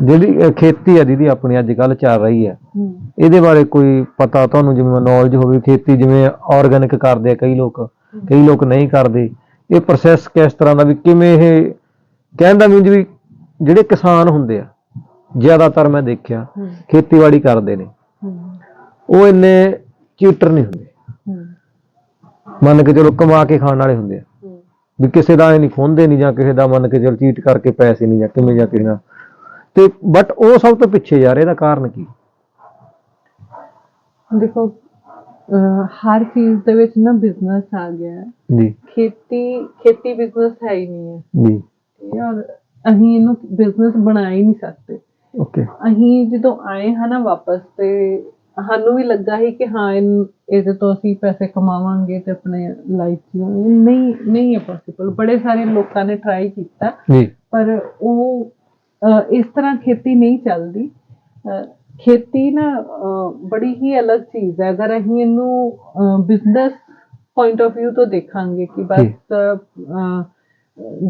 ਜਿਹੜੀ ਖੇਤੀ ਆ ਦੀਦੀ ਆਪਣੀ ਅੱਜ ਕੱਲ ਚੱਲ ਰਹੀ ਹੈ। ਇਹਦੇ ਬਾਰੇ ਕੋਈ ਪਤਾ ਤੁਹਾਨੂੰ ਜਿਵੇਂ ਨੌਲੇਜ ਹੋਵੇ ਖੇਤੀ ਜਿਵੇਂ ਆਰਗੈਨਿਕ ਕਰਦੇ ਆ ਕਈ ਲੋਕ ਕਈ ਲੋਕ ਨਹੀਂ ਕਰਦੇ। ਇਹ ਪ੍ਰੋਸੈਸ ਕਿਸ ਤਰ੍ਹਾਂ ਦਾ ਵੀ ਕਿਵੇਂ ਇਹ ਕਹਿਣ ਦਾ ਮੀਨਜ ਵੀ ਜਿਹੜੇ ਕਿਸਾਨ ਹੁੰਦੇ ਆ ਜ਼ਿਆਦਾਤਰ ਮੈਂ ਦੇਖਿਆ ਖੇਤੀਬਾੜੀ ਕਰਦੇ ਨੇ। ਉਹ ਇੰਨੇ ਚੀਟਰ ਨਹੀਂ ਹੁੰਦੇ। ਮੰਨ ਕੇ ਚਲੋ ਕਮਾ ਕੇ ਖਾਣ ਵਾਲੇ ਹੁੰਦੇ ਆ। ਵੀ ਕਿਸੇ ਦਾ ਇਹ ਨਹੀਂ ਖੋਂਦੇ ਨਹੀਂ ਜਾਂ ਕਿਸੇ ਦਾ ਮੰਨ ਕੇ ਚਲ ਚੀਟ ਕਰਕੇ ਪੈਸੇ ਨਹੀਂ ਜਾਂ ਕਿਵੇਂ ਜਾਂ ਕਿਸੇ ਨਾਲ। ਤੇ ਬਟ ਉਹ ਸਭ ਤੋਂ ਪਿੱਛੇ ਯਾਰ ਇਹਦਾ ਕਾਰਨ ਕੀ? ਦੇਖੋ ਅਹ, ਹਰ ਚੀਜ਼ ਦੇ ਵਿੱਚ ਨਾ ਬਿਜ਼ਨਸ ਆ ਗਿਆ ਹੈ। ਜੀ। ਖੇਤੀ ਖੇਤੀ ਬਿਜ਼ਨਸ ਹੈ ਹੀ ਨਹੀਂ ਹੈ। ਜੀ। ਯਾਰ ਅਸੀਂ ਇਹਨੂੰ ਬਿਜ਼ਨਸ ਬਣਾ ਹੀ ਨਹੀਂ ਸਕਦੇ। ਓਕੇ ਅਸੀਂ ਜਦੋਂ ਆਏ ਹਾਂ ਨਾ ਵਾਪਸ ਤੇ ਸਾਨੂੰ ਵੀ ਲੱਗਾ ਸੀ ਕਿ ਹਾਂ ਇਨ- ਇਹਦੇ ਤੋਂ ਅਸੀਂ ਪੈਸੇ ਕਮਾਵਾਂਗੇ ਤੇ ਆਪਣੇ ਲਾਈਫ ਜੀਵਾਂਗੇ ਨਹੀਂ ਨਹੀਂ ਹੈ ਪੋਸੀਬਲ ਬੜੇ ਸਾਰੇ ਲੋਕਾਂ ਨੇ ਟਰਾਈ ਕੀਤਾ। ਜੀ। ਪਰ ਉਹ ਇਸ ਤਰ੍ਹਾਂ ਖੇਤੀ ਨਹੀਂ ਚੱਲਦੀ ਖੇਤੀ ਨਾ ਬੜੀ ਹੀ ਅਲੱਗ ਚੀਜ਼ ਹੈ ਅਗਰ ਅਸੀਂ ਇਹਨੂੰ ਬਿਜ਼ਨਸ ਪੁਆਇੰਟ ਆਫ View ਤੋਂ ਦੇਖਾਂਗੇ ਕਿ ਬਸ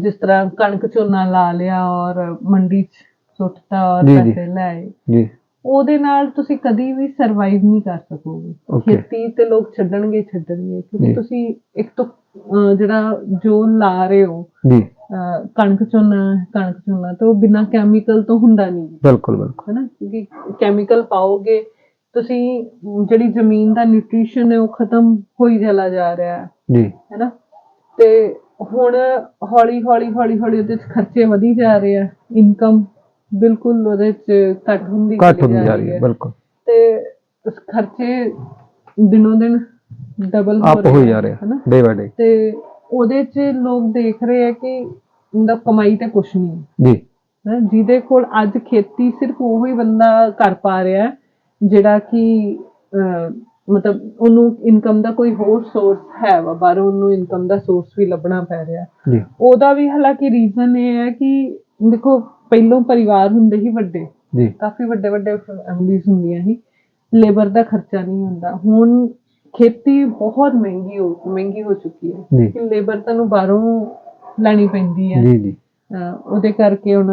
ਜਿਸ ਤਰ੍ਹਾਂ ਕਣਕ ਝੋਨਾ ਲਾ ਲਿਆ ਔਰ ਮੰਡੀ 'ਚ ਸੁੱਟਤਾ ਔਰ। ਪੈਸੇ ਲੈ ਜੀ ਉਹਦੇ ਨਾਲ ਤੁਸੀਂ ਕਦੀ ਵੀ ਸਰਵਾਈਵ ਨਹੀਂ ਕਰ ਸਕੋਗੇ. ਖੇਤੀ ਤੇ ਲੋਕ ਛੱਡਣਗੇ ਛੱਡਣਗੇ ਕਿਉਂਕਿ। ਤੁਸੀਂ ਇੱਕ ਤੋਂ ਜਿਹੜਾ ਜੋ ਲਾ ਰਹੇ ਹੋ ਜੀ ਅਹ ਕਣਕ ਝੋਨਾ ਕਣਕ ਝੋਨਾ ਤੇ ਉਹ ਬਿਨਾਂ ਕੈਮੀਕਲ ਤੋਂ ਹੁੰਦਾ ਨਹੀਂ ਬਿਲਕੁਲ ਬਿਲਕੁਲ। ਹੈਨਾ? ਕਿਉਂਕਿ ਕੈਮੀਕਲ ਪਾਓਗੇ ਤੁਸੀਂ ਜਿਹੜੀ ਜ਼ਮੀਨ ਦਾ ਨਿਊਟ੍ਰੀਸ਼ਨ ਹੈ ਉਹ ਖਤਮ ਹੋਈ ਚਲਾ ਜਾ ਰਿਹਾ ਹੈ। ਜੀ। ਹੈਨਾ? ਤੇ ਹੁਣ ਹੌਲੀ ਹੌਲੀ ਹੌਲੀ ਹੌਲੀ ਉਹਦੇ ਚ ਖਰਚੇ ਵਧੀ ਜਾ ਰਹੇ ਆ। ਇਨਕਮ ਬਿਲਕੁਲ ਉਹਦੇ ਚ ਘੱਟ ਹੁੰਦੀ ਘੱਟ ਚਲੀ ਹੁੰਦੀ ਜਾ ਰਹੀ ਹੈ ਬਿਲਕੁਲ। ਤੇ ਉਸ ਖਰਚੇ ਦਿਨੋਂ ਦਿਨ ਡਬਲ ਅਪ ਹੋਈ ਜਾ ਰਿਹਾ ਡੇ ਬਾਈ ਡੇ ਤੇ ਉਹਦੇ 'ਚ ਲੋਕ ਦੇਖ ਰਹੇ ਆ ਕਿ ਉਹਦਾ ਕਮਾਈ ਤਾਂ ਕੁਛ ਨਹੀਂ। ਜੀ। ਹੈਂ, ਜਿਹਦੇ ਕੋਲ ਅੱਜ ਖੇਤੀ ਸਿਰਫ ਉਹ ਹੀ ਬੰਦਾ ਕਰ ਪਾ ਰਿਹਾ ਜਿਹੜਾ ਕਿ ਮਤਲਬ ਉਹਨੂੰ ਇਨਕਮ ਦਾ ਕੋਈ ਹੋਰ ਸੋਰਸ ਹੈ ਵਾ ਬਾਹਰੋਂ ਉਹਨੂੰ ਇਨਕਮ ਦਾ ਸੋਰਸ ਵੀ ਲੱਭਣਾ ਪੈ ਰਿਹਾ। ਜੀ। ਉਹਦਾ ਵੀ ਹਾਲਾਂਕਿ ਰੀਜ਼ਨ ਇਹ ਹੈ ਕਿ ਦੇਖੋ ਪਹਿਲੋਂ ਪਰਿਵਾਰ ਹੁੰਦੇ ਹੀ ਵੱਡੇ। ਜੀ। ਕਾਫੀ ਵੱਡੇ ਵੱਡੇ ਫੈਮਿਲੀਜ਼ ਹੁੰਦੀਆਂ ਸੀ। ਲੇਬਰ ਦਾ ਖਰਚਾ ਨਹੀਂ ਹੁੰਦਾ। ਹੁਣ ਖੇਤੀ ਬਹੁਤ ਮਹਿੰਗੀ ਹੋ ਮਹਿੰਗੀ ਹੋ ਚੁੱਕੀ ਹੈ। ਕਿ ਲੇਬਰ ਤੁਹਾਨੂੰ ਬਾਹਰੋਂ ਲੈਣੀ ਪੈਂਦੀ ਹੈ। ਜੀ ਜੀ। ਉਹਦੇ ਕਰਕੇ ਹੁਣ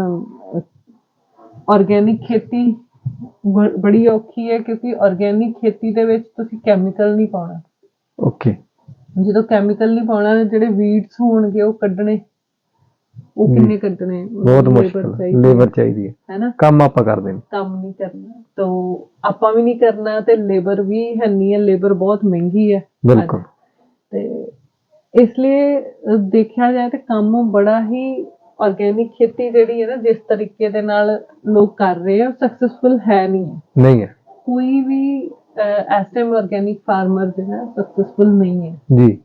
ਆਰਗੇਨਿਕ ਖੇਤੀ ਬੜੀ ਔਖੀ ਹੈ ਕਿਉਂਕਿ ਆਰਗੇਨਿਕ ਖੇਤੀ ਦੇ ਵਿੱਚ ਤੁਸੀਂ ਕੈਮੀਕਲ ਨਹੀਂ ਪਾਉਣਾ। ਓਕੇ ਜਦੋਂ ਕੈਮੀਕਲ ਨਹੀਂ ਪਾਉਣਾ ਜਿਹੜੇ ਵੀਡਸ ਹੋਣਗੇ ਉਹ ਕੱਢਣੇ। ਉਹ ਕਿੰਨੇ ਕੱਢਣੇ? ਬਹੁਤ ਮੁਸ਼ਕਲ ਲੇਬਰ ਚਾਹੀਦੀ ਹੈ। ਹੈ ਨਾ? ਕੰਮ ਆਪਾਂ ਕਰਦੇ ਨੇ। ਕੰਮ ਨਹੀਂ ਕਰਨਾ। ਤਾਂ ਆਪਾਂ ਵੀ ਨਹੀਂ ਕਰਨਾ ਤੇ ਲੇਬਰ ਵੀ ਹੈ ਨਹੀਂ ਹੈ। ਲੇਬਰ ਬਹੁਤ ਮਹਿੰਗੀ ਹੈ। ਬਿਲਕੁਲ। ਤੇ ਇਸ ਲਈ ਦੇਖਿਆ ਜਾਏ ਤੇ ਕੰਮ ਬੜਾ ਹੀ ਆਰਗੇਨਿਕ ਖੇਤੀ ਜਿਹੜੀ ਹੈ ਨਾ ਜਿਸ ਤਰੀਕੇ ਦੇ ਨਾਲ ਲੋਕ ਕਰ ਰਹੇ ਆ ਸਕਸੈਸਫੁਲ ਹੈ ਨਹੀਂ ਹੈ। ਨਹੀਂ ਹੈ। ਕੋਈ ਵੀ ਐਸਐਮ ਆਰਗੇਨਿਕ ਫਾਰਮਰ ਜਿਹੜਾ ਸਕਸੈਸਫੁਲ ਨਹੀਂ ਹੈ। ਜੀ।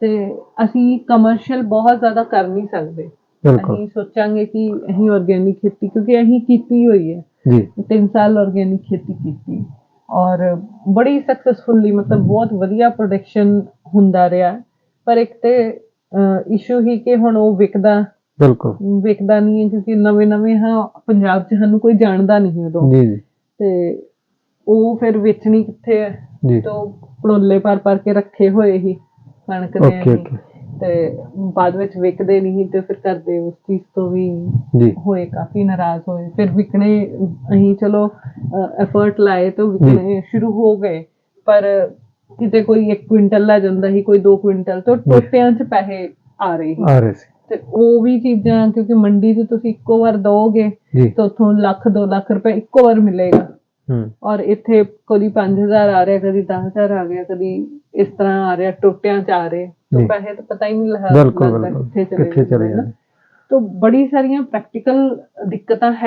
ਤੇ ਅਸੀਂ ਕਮਰਸ਼ੀਅਲ ਬਹੁਤ ਜ਼ਿਆਦਾ ਕਰ ਨਹੀਂ ਸਕਦੇ। ਬਿਲਕੁਲ। ਅਸੀਂ ਸੋਚਾਂਗੇ ਕਿ ਅਸੀਂ ਆਰਗੇਨਿਕ ਖੇਤੀ ਕਿਉਂਕਿ ਅਸੀਂ ਕੀਤੀ ਹੋਈ ਹੈ। ਜੀ। ਤਿੰਨ ਸਾਲ ਆਰਗੇਨਿਕ ਖੇਤੀ ਕੀਤੀ। ਔਰ ਬੜੀ ਸਕਸੈਸਫੁਲੀ ਮਤਲਬ ਬਹੁਤ ਵਧੀਆ ਪ੍ਰੋਡਕਸ਼ਨ ਹੁੰਦਾ ਰਿਹਾ। ਪਰ ਇੱਕ ਤੇ ਇਸ਼ੂ ਹੀ ਕਿ ਹੁਣ ਉਹ ਵਿਕਦਾ। ਬਿਲਕੁਲ। ਵਿਕਦਾ ਨਹੀਂ ਹੈ ਕਿਉਂਕਿ ਨਵੇਂ ਨਵੇਂ ਹਾਂ ਪੰਜਾਬ 'ਚ ਸਾਨੂੰ ਕੋਈ ਜਾਣਦਾ ਨਹੀਂ ਉਦੋਂ। ਜੀ ਜੀ। ਤੇ ਉਹ ਫਿਰ ਵੇਚਣੀ ਕਿੱਥੇ ਹੈ? ਜੀ। ਤੇ ਪੜੋਲੇ ਪਰ ਪਰ ਕੇ ਰੱਖੇ ਹੋਏ ਹੀ ਕਣਕ ਦੇ ਓਕੇ ਅਸੀਂ। ਓਕੇ। ਤੇ ਬਾਅਦ ਵਿੱਚ ਵਿਕਦੇ ਨਹੀਂ ਤੇ ਫਿਰ ਕਰਦੇ ਉਸ ਚੀਜ਼ ਤੋਂ ਵੀ ਹੋਏ ਕਾਫੀ ਨਾਰਾਜ਼ ਹੋਏ। ਫਿਰ ਵਿਕਣੇ ਅਸੀਂ ਚਲੋ ਐਫਰਟ ਲਾਏ ਤੇ ਵਿਕਣੇ ਸ਼ੁਰੂ ਹੋ ਗਏ। ਪਰ ਕਿਤੇ ਕੋਈ 1 ਕੁਇੰਟਲ ਲੈ ਜਾਂਦਾ ਸੀ ਕੋਈ 2 ਕੁਇੰਟਲ ਤੇ ਟੋਟਿਆਂ 'ਚ ਪੈਸੇ ਆ ਰਹੇ ਸੀ। ਆ ਰਹੇ ਸੀ। ਤੇ ਉਹ ਵੀ ਚੀਜ਼ਾਂ ਕਿਉਂਕਿ ਮੰਡੀ 'ਚ ਤੁਸੀਂ ਇੱਕੋ ਵਾਰ ਦੋਗੇ ਤਾਂ ਉੱਥੋਂ ਲੱਖ 2 ਲੱਖ ਰੁਪਏ ਇੱਕੋ ਵਾਰ ਮਿਲੇਗਾ। ਔਰ ਇੱਥੇ ਕਦੀ 5000 ਆ ਰਿਹਾ ਕਦੀ 10000 ਆ ਗਿਆ ਕਦੀ ਇਸ ਤਰ੍ਹਾਂ ਆ ਰਿਹਾ ਟੋਟਿਆਂ 'ਚ ਆ ਰਹੇ। तो पैसे तो पता ही नहीं लगा बिल्कुल बिल्कुल कितने चले जाए तो बड़ी सारियां प्रैक्टिकल दिक्कतें है